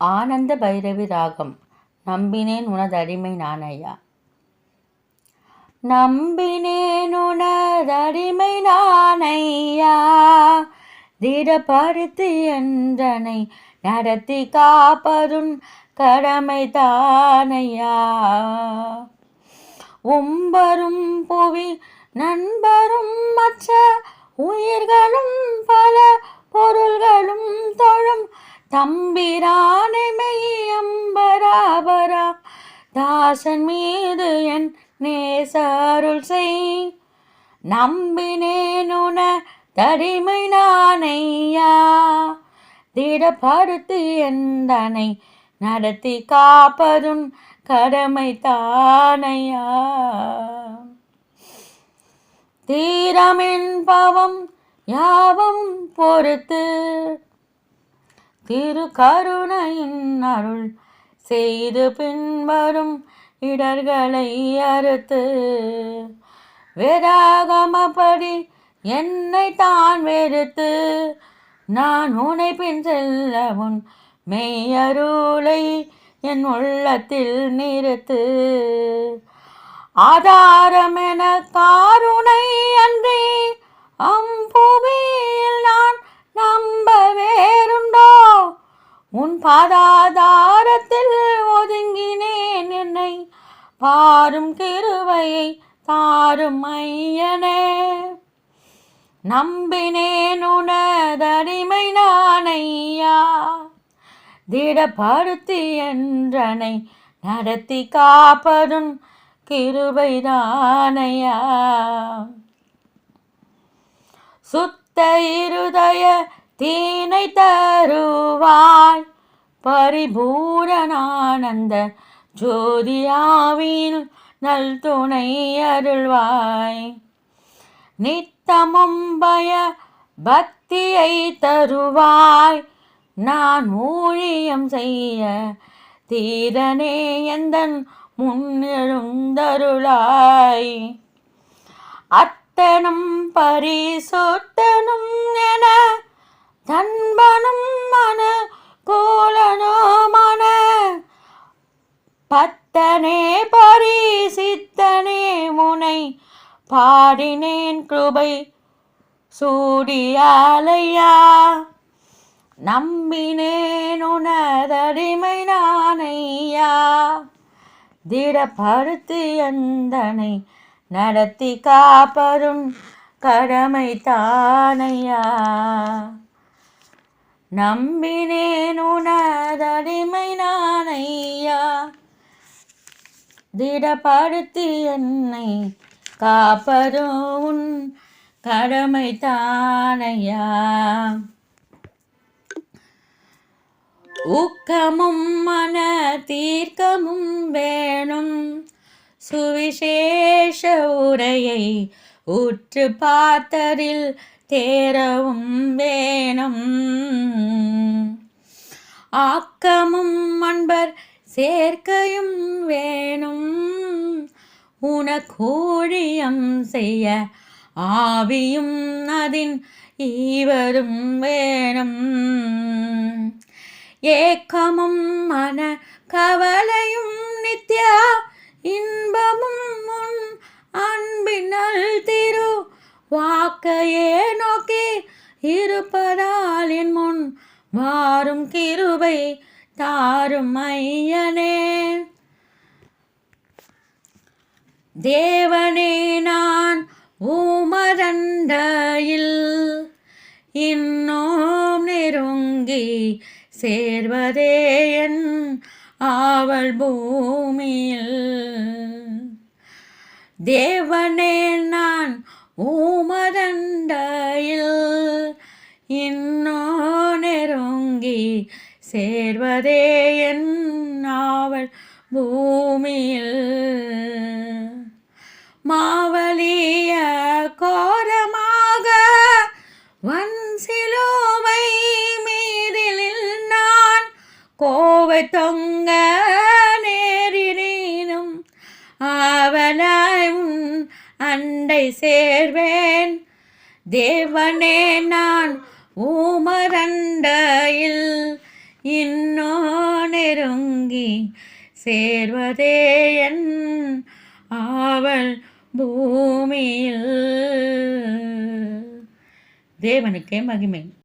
ஆனந்த பைரவி ராகம் நம்பினேன் உனதடிமை நானையா நம்பினேன் உனதடிமை நானையா திடப்படுத்தி என்றனை நடத்தி காப்பதும் கடமை தானையா உம்பரும் புவி நண்பரும் மற்ற உயிர்களும் பல பொருள்களும் தொழும் தம்பிரானை மெய்யம்பராபரா தாசன் மீது என் நேசருள் செய். நம்பினேனுன தடிமை நானையா திடப்படுத்து எந்தனை நடத்தி காப்பதும் கடமை தானையா. தீரமின் பவம் யாவும் பொறுத்து திருக்கருணையின் அருள் செய்து பின்வரும் இடர்களை அறுத்து வேதாகமப்படி என்னை தான் வெறுத்து நான் உனை பின் செல்ல உன் மெய்யருளை என் உள்ளத்தில் நிறுத்து. ஆதாரம் என காருணை அன்றி அம்புவியில் பாதாதாரத்தில் ஒதுங்கினேன் என்னை பாரும் கிருவையை தாரும் ஐயனே. நம்பினேன் உனதடிமை நானையா. திடப்படுத்தி என்றனை நடத்தி காப்பதும் கிருபைதானையா சுத்த இருதய தீனை தருவாய். பரிபூரணானந்த ஜோதியாவில் நல் துணை அருள்வாய். நித்தமும் பய பக்தியை தருவாய். நான் ஊழியம் செய்ய தீரனே எந்தன் முன்னெழுந்தருளாய் அத்தனும் பரிசுத்தனும் என பாடினேன் கிருபை சூடியாலையா. நம்பினேன் உனதடிமை நானையா. திடப்படுத்தி எந்தனை நடத்தி காப்பதும் கடமை தானையா. நம்பினேன் உனதடிமை நானையா. திடப்படுத்தி என்னை காப்பதோ உன் கடமை தானையா? ஊக்கமும் மன தீர்க்கமும் வேணும். சுவிசேஷ உரையை உற்று பார்த்ததில் தேரவும் வேணும். ஆக்கமும் அன்பர் சேர்க்கையும் வேணும். உனக்கோழியம் செய்ய ஆவியும் அதின் ஈவரும் வேணும். ஏக்கமும் மன கவலையும் நித்யா இன்பமும் உன் அன்பினல் திரு வாக்கையே நோக்கி இருப்பதால் என் முன் வாரும் கிருபை தாரும் ஐயனே. தேவனே நான் ஊமதண்டையில் இன்னும் நெருங்கி சேர்வதே என் ஆவல் பூமியில். தேவனே நான் ஊமதண்டையில் இன்னோ நெருங்கி சேர்வதே என் ஆவல் பூமியில். அவை தொங்க நேரினும் அவனாய் உன் அண்டை சேர்வேன். தேவனே நான் ஊமரண்டையில் இன்னோ நெருங்கி சேர்வதே என் ஆவல் பூமியில். தேவனுக்கே மகிமை.